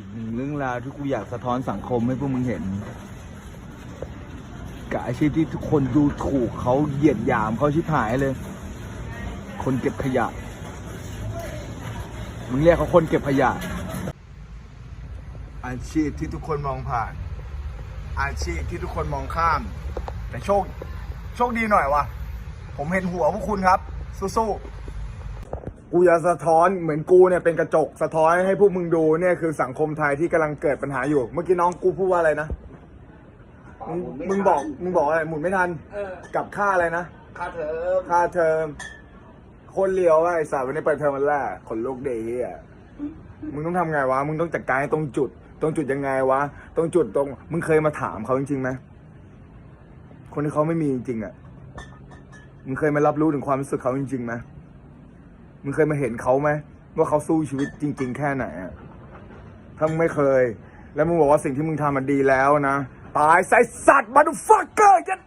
อีกหนึ่งเรื่องราวที่กูอยากสะท้อนสังคมให้พวกมึงเห็น กับอาชีพที่ทุกคนดูถูกเขาเหยียดหยามเขาชิบหายเลย คนเก็บขยะ มึงเรียกเขาคนเก็บขยะ อาชีพที่ทุกคนมองผ่าน อาชีพที่ทุกคนมองข้าม แต่โชค โชคดีหน่อยวะผมเห็นหัวพวกคุณครับ สู้ๆ กูจะสะท้อนเหมือนกูเนี่ยเป็นกระจกสะท้อนให้พวกมึงดูเนี่ยคือสังคมไทยที่กำลังเกิดปัญหาอยู่ เมื่อกี้น้องกูพูดว่าอะไรนะมึงมึงบอกมึงบอกอะไรหมุนไม่ทันเออกับค่าอะไรนะค่าเทอมค่าเทอมโคนเลียวว่ะไอ้สาววันนี้เปิดเทอมวันแรกขนลุกเดย์อะมึงต้องทำไงวะมึงต้องจัดการให้ตรงจุด ตรงจุดยังไงวะตรงจุดตรง มึงเคยมาถามเขาจริงๆไหมคนที่เขาไม่มีจริงๆอะมึงเคยมารับรู้ถึงความรู้สึกเขาจริงๆไหม มึงเคยมาเห็นเขาไหมว่าเขาสู้ชีวิตจริง ๆ แค่ไหนอะถ้ามึงไม่เคย แล้วมึงบอกว่าสิ่งที่มึงทำมันดีแล้วนะ ตายไซสัตว์มาดูฟักเกอร์ยัด